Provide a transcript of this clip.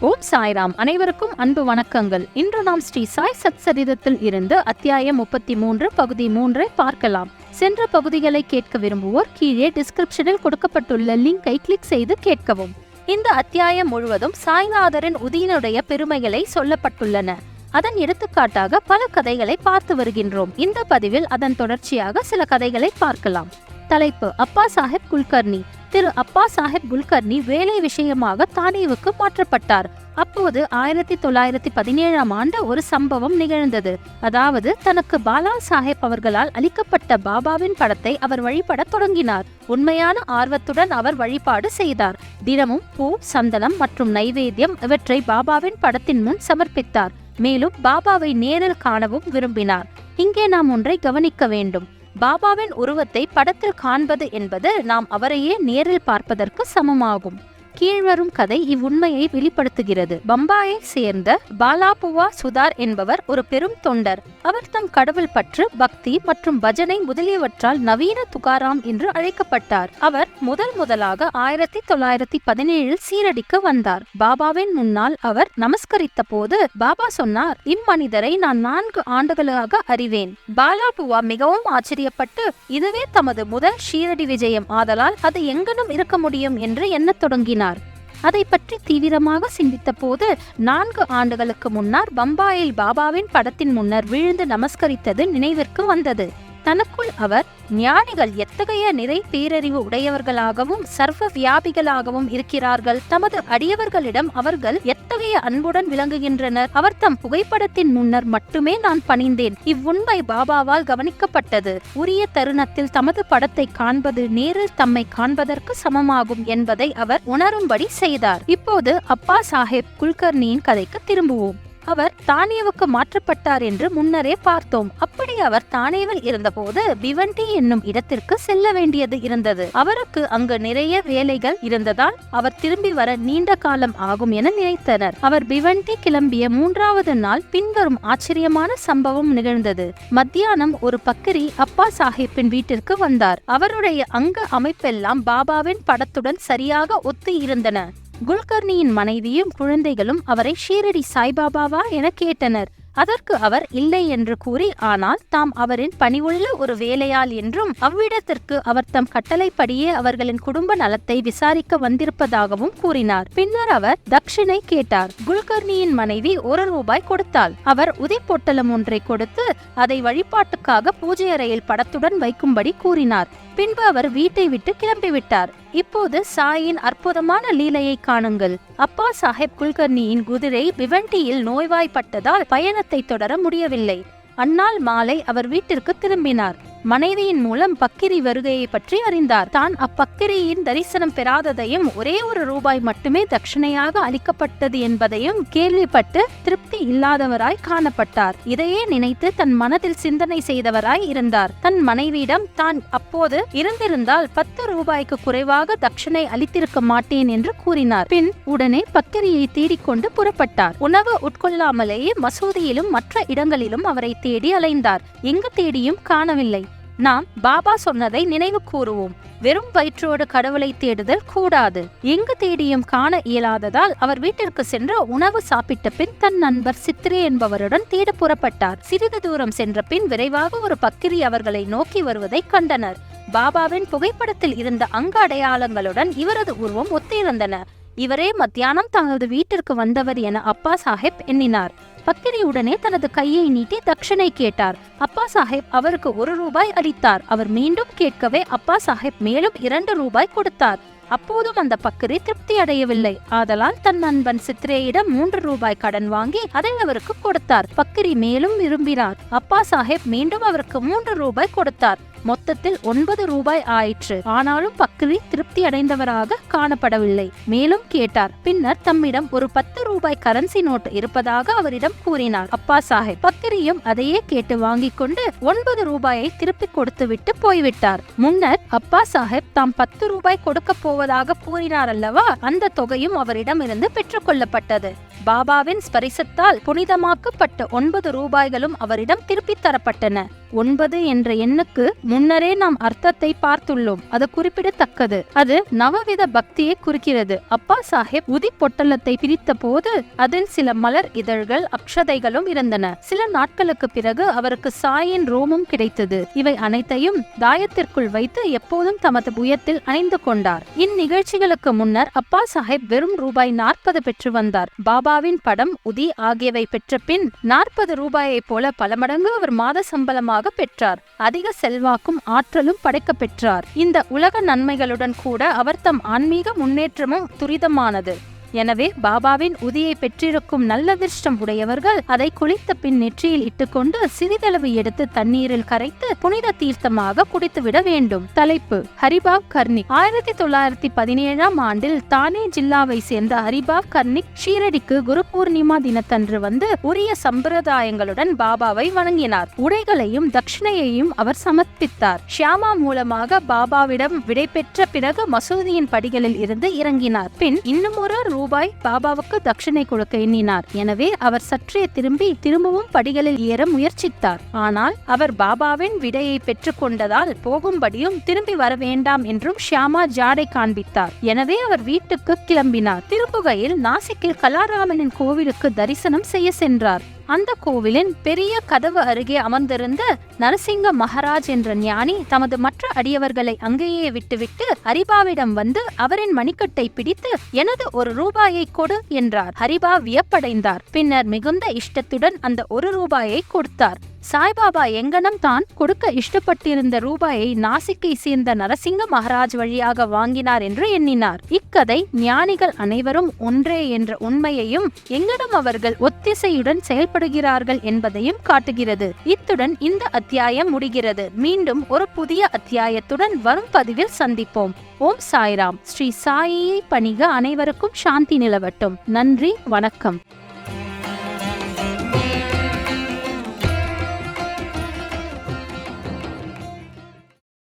ஓம் சாய்ராம். அனைவருக்கும் அன்பு வணக்கங்கள். இன்று நாம் ஸ்ரீ சாய் சத்சரிதத்தில் இருந்து அத்தியாயம் முப்பத்தி மூன்று பகுதி மூன்றை பார்க்கலாம். சென்ற பகுதிகளை கேட்க விரும்புவோர் கீழே டிஸ்கிரிப்ஷனில் கொடுக்கப்பட்டுள்ள லிங்கை கிளிக் செய்து கேட்கவும். இந்த அத்தியாயம் முழுவதும் சாய்நாதரின் உதியினுடைய பெருமைகளை சொல்லப்பட்டுள்ளன. அதன் எடுத்துக்காட்டாக பல கதைகளை பார்த்து வருகின்றோம். இந்த பதிவில் அதன் தொடர்ச்சியாக சில கதைகளை பார்க்கலாம். தலைப்பு அப்பா சாஹிப் குல்கர்னி திரு அப்பா சாஹிப் குல்கர்னி வேலை விஷயமாக தானேவுக்கு மாற்றப்பட்டார். அப்போது ஆயிரத்தி தொள்ளாயிரத்தி பதினேழாம் ஆண்டு ஒரு சம்பவம் நிகழ்ந்தது. அதாவது தனக்கு பாலா சாஹேப் அவர்களால் அளிக்கப்பட்ட பாபாவின் படத்தை அவர் வழிபடத் தொடங்கினார். உண்மையான ஆர்வத்துடன் அவர் வழிபாடு செய்தார். தினமும் பூ சந்தனம் மற்றும் நைவேத்தியம் இவற்றை பாபாவின் படத்தின் முன் சமர்ப்பித்தார். மேலும் பாபாவை நேரில் காணவும் விரும்பினார். இங்கே நாம் ஒன்றை கவனிக்க வேண்டும். பாபாவின் உருவத்தை படத்தில் காண்பது என்பது நாம் அவரையே நேரில் பார்ப்பதற்கு சமமாகும். கீழ்வரும் கதை இவ்வுண்மையை வெளிப்படுத்துகிறது. பம்பாயை சேர்ந்த பாலாபுவா சுதார் என்பவர் ஒரு பெரும் தொண்டர். அவர் தம் கடவுள் பற்று பக்தி மற்றும் பஜனை முதலியவற்றால் நவீன துகாராம் என்று அழைக்கப்பட்டார். அவர் முதல் முதலாக ஆயிரத்தி தொள்ளாயிரத்தி பதினேழில் சீரடிக்கு வந்தார். பாபாவின் முன்னால் அவர் நமஸ்கரித்த போது பாபா சொன்னார் இம்மனிதரை நான் நான்கு ஆண்டுகளாக அறிவேன். பாலாபுவா மிகவும் ஆச்சரியப்பட்டு இதுவே தமது முதல் ஷீரடி விஜயம். ஆதலால் அது எங்கனும் இருக்க முடியும் என்று எண்ணத் தொடங்கினார். அதை பற்றி தீவிரமாக சிந்தித்த போது நான்கு ஆண்டுகளுக்கு முன்னர் பம்பாயில் பாபாவின் படத்தின் முன்னர் விழுந்து நமஸ்கரித்தது நினைவிற்கு வந்தது. தனக்குள் அவர் ஞானிகள் எத்தகைய நிறை பேரறிவு உடையவர்களாகவும் சர்வ வியாபிகளாகவும் இருக்கிறார்கள். தமது அடியவர்களிடம் அவர்கள் எத்தகைய அன்புடன் விளங்குகின்றனர்? அவர் தம் புகைப்படத்தின் முன்னர் மட்டுமே நான் பணிந்தேன். இவ்வுண்மை பாபாவால் கவனிக்கப்பட்டது. உரிய தருணத்தில் தமது படத்தை காண்பது நேரில் தம்மை காண்பதற்கு சமமாகும் என்பதை அவர் உணரும்படி செய்தார். இப்போது அப்பா சாஹேப் குல்கர்னியின் கதைக்கு திரும்புவோம். அவர் தானியவுக்கு மாற்றப்பட்டார் என்று முன்னரே பார்த்தோம். அப்படி அவர் தானேவில் இருந்தபோது பிவண்டி என்னும் இடத்திற்கு செல்ல வேண்டியது இருந்தது. அவருக்கு அங்கு நிறைய வேலைகள் இருந்ததால் அவர் திரும்பி வர நீண்ட காலம் ஆகும் என நினைத்தனர். அவர் பிவண்டி கிளம்பிய மூன்றாவது நாள் பின்வரும் ஆச்சரியமான சம்பவம் நிகழ்ந்தது. மத்தியானம் ஒரு பக்கரி அப்பா சாஹிப்பின் வீட்டிற்கு வந்தார். அவருடைய அங்க அமைப்பெல்லாம் பாபாவின் படத்துடன் சரியாக ஒத்து இருந்தன. குல்கர்னியின் மனைவியும் குழந்தைகளும் அவரை ஷீரடி சாய்பாபாவா என கேட்டனர். அதற்கு அவர் இல்லை என்று கூறி ஆனால் தாம் அவரின் பணிவுள்ள ஒரு வேலையால் என்றும் அவ்விடத்திற்கு அவர் தம் கட்டளைப்படியே அவர்களின் குடும்ப நலத்தை விசாரிக்க வந்திருப்பதாகவும் கூறினார். பின்னர் அவர் தக்ஷினை கேட்டார். குல்கர்னியின் மனைவி ஒரு ரூபாய் கொடுத்தாள். அவர் உதை பொட்டலம் ஒன்றை கொடுத்து அதை வழிபாட்டுக்காக பூஜை அறையில் படத்துடன் வைக்கும்படி கூறினார். பின்பு அவர் வீட்டை விட்டு கிளம்பிவிட்டார். இப்போது சாயின் அற்புதமான லீலையை காணுங்கள். அப்பா சாஹேப் குல்கர்னியின் குதிரை பிவண்டியில் நோய்வாய்ப்பட்டதால் பயணத்தை தொடர முடியவில்லை. அந்நாள் மாலை அவர் வீட்டிற்கு திரும்பினார். மனைவியின் மூலம் பக்கிரி வருகையை பற்றி அறிந்தார். தான் அப்பக்கிரியின் தரிசனம் பெறாததையும் ஒரே ஒரு ரூபாய் மட்டுமே தட்சிணையாக அளிக்கப்பட்டது என்பதையும் கேள்விப்பட்டு திருப்தி இல்லாதவராய் காணப்பட்டார். இதையே நினைத்து தன் மனதில் சிந்தனை செய்தவராய் இருந்தார். தன் மனைவியிடம் தான் அப்போது இருந்திருந்தால் பத்து ரூபாய்க்கு குறைவாக தட்சிணை அளித்திருக்க மாட்டேன் என்று கூறினார். பின் உடனே பக்கிரியை தேடிக்கொண்டு புறப்பட்டார். உணவு உட்கொள்ளாமலேயே மசூதியிலும் மற்ற இடங்களிலும் அவரை தேடி அலைந்தார். எங்கு தேடியும் காணவில்லை. நாம் பாபா சொன்னதை நினைவு கூறுவோம். வெறும் வயிற்றோடு கடவுளை தேடுதல் கூடாது. எங்கு தேடியும் காண இயலாததால் அவர் வீட்டிற்கு சென்று உணவு சாப்பிட்ட பின் தன் நண்பர் சித்ரே என்பவருடன் தேட புறப்பட்டார். சிறிது தூரம் சென்ற பின் விரைவாக ஒரு பக்கிரி அவர்களை நோக்கி வருவதை கண்டனர். பாபாவின் புகைப்படத்தில் இருந்த அங்க அடையாளங்களுடன் இவரது உருவம் ஒத்திருந்தன. இவரே மத்தியானம் தனது வீட்டிற்கு வந்தவர் என அப்பா சாஹிப் எண்ணினார். பத்தினி உடனே தனது கையை நீட்டி தட்சணை கேட்டார். அப்பா சாஹேப் அவருக்கு ஒரு ரூபாய் அளித்தார். அவர் மீண்டும் கேட்கவே அப்பா சாஹேப் மேலும் இரண்டு ரூபாய் கொடுத்தார். அப்போதும் அந்த பக்கரி திருப்தி அடையவில்லை. ஆதலால் தன் நண்பன் சித்ரேயிடம் மூன்று ரூபாய் கடன் வாங்கி அதை அவருக்கு கொடுத்தார். பக்கரி மேலும் விரும்பினார். அப்பா சாஹேப் மீண்டும் அவருக்கு மூன்று ரூபாய் கொடுத்தார். மொத்தத்தில் ஒன்பது ரூபாய் ஆயிற்று. ஆனாலும் பக்ரி திருப்தி அடைந்தவராக காணப்படவில்லை. மேலும் கேட்டார். பின்னர் தம்மிடம் ஒரு பத்து ரூபாய் கரன்சி நோட்டு இருப்பதாக அவரிடம் கூறினார். அப்பா சாஹிப் பக்ரியும் அதையே கேட்டு வாங்கிக் கொண்டு ஒன்பது ரூபாயை திருப்பி கொடுத்துவிட்டு போய்விட்டார். முன்னர் அப்பா சாஹிப் தாம் பத்து ரூபாய் கொடுக்க போவதாக கூறினார் அல்லவா? அந்த தொகையும் அவரிடம் இருந்து பெற்றுக்கொள்ளப்பட்டது பாபாவின் ஸ்பரிசத்தால் புனிதமாக்கப்பட்ட ஒன்பது ரூபாய்களும் அவரிடம் திருப்பித் தரப்பட்டன. ஒன்பது என்ற எண்ணுக்கு முன்னரே நாம் அர்த்தத்தை பார்த்துள்ளோம். அது குறிப்பிடத்தக்கது. அது நவவித பக்தியை குறிக்கிறது. அப்பா சாஹேப் உதி பொட்டலத்தை பிரித்த போது அதில் சில மலர் இதழ்கள் அக்ஷதைகளும் இருந்தன. சில நாட்களுக்கு பிறகு அவருக்கு சாயின் ரோமும் கிடைத்தது. இவை அனைத்தையும் தாயத்திற்குள் வைத்து எப்போதும் தமது புயத்தில் அணிந்து கொண்டார். இந்நிகழ்ச்சிகளுக்கு முன்னர் அப்பா சாஹேப் வெறும் ரூபாய் நாற்பது பெற்று வந்தார். பாபாவின் படம் உதி ஆகியவை பெற்ற பின் நாற்பது ரூபாயைப் போல பல மடங்கு அவர் மாத சம்பளமாக பெற்றார். அதிக செல்வாக்கும் ஆற்றலும் படைக்க பெற்றார் இந்த உலக நன்மைகளுடன் கூட அவர் தம் ஆன்மீக முன்னேற்றமும் துரிதமானது. எனவே பாபாவின் உதியை பெற்றிருக்கும் நல்லதிர்ஷ்டம் உடையவர்கள் அதை குளித்த பின் நெற்றியில் இட்டுக்கொண்டு சிறிதளவு எடுத்து தண்ணீரில் கரைத்து புனித தீர்த்தமாக குடித்துவிட வேண்டும். தலைப்பு ஹரிபாப் கர்னிக் ஆயிரத்தி தொள்ளாயிரத்தி பதினேழாம் ஆண்டில் தானே ஜில்லாவை சேர்ந்த ஹரிபாப் கர்னிக் ஷீரடிக்கு குரு பூர்ணிமா தினத்தன்று வந்து உரிய சம்பிரதாயங்களுடன் பாபாவை வணங்கினார். உடைகளையும் தட்சிணையையும் அவர் சமர்ப்பித்தார். ஷியாமா மூலமாக பாபாவிடம் விடை பெற்ற பிறகு மசூதியின் படிகளில் இருந்து இறங்கினார். பின் இன்னும் ஒரு ரூபாய் பாபாவுக்கு தட்சிணை கொடுக்க எண்ணினார். எனவே அவர் சற்றே திரும்பி திரும்பவும் படிகளில் ஏற முயற்சித்தார். ஆனால் அவர் பாபாவின் விடையை பெற்றுக்கொண்டதால் போகும்படியும் திரும்பி வர வேண்டாம் என்றும் ஷியாமா ஜாடை காண்பித்தார். எனவே அவர் வீட்டுக்கு கிளம்பினார். திரும்புகையில் நாசிக்கில் கலாராமனின் கோவிலுக்கு தரிசனம் செய்ய சென்றார். அந்த கோவிலின் பெரிய கதவு அருகே அமர்ந்திருந்த நரசிங்க மகாராஜ் என்ற ஞானி தமது மற்ற அடியவர்களை அங்கேயே விட்டுவிட்டு ஹரிபாவிடம் வந்து அவரின் மணிக்கட்டை பிடித்து எனது ஒரு ரூபாயை கொடு என்றார். ஹரிபா வியப்படைந்தார். பின்னர் மிகுந்த இஷ்டத்துடன் அந்த ஒரு ரூபாயை கொடுத்தார். சாய்பாபா எங்கனம் தான் கொடுக்க இஷ்டப்பட்டிருந்த ரூபாயை நாசிக்கை சேர்ந்த நரசிங்க மகாராஜ் வழியாக வாங்கினார் என்று எண்ணினார். இக்கதை ஞானிகள் அனைவரும் ஒன்றே என்ற உண்மையையும் எங்கனம் அவர்கள் ஒத்திசையுடன் செயல்படுகிறார்கள் என்பதையும் காட்டுகிறது. இத்துடன் இந்த அத்தியாயம் முடிகிறது. மீண்டும் ஒரு புதிய அத்தியாயத்துடன் வரும் பதிவில் சந்திப்போம். ஓம் சாய்ராம். ஸ்ரீ சாயியை பணிக அனைவருக்கும் சாந்தி நிலவட்டும். நன்றி. வணக்கம்.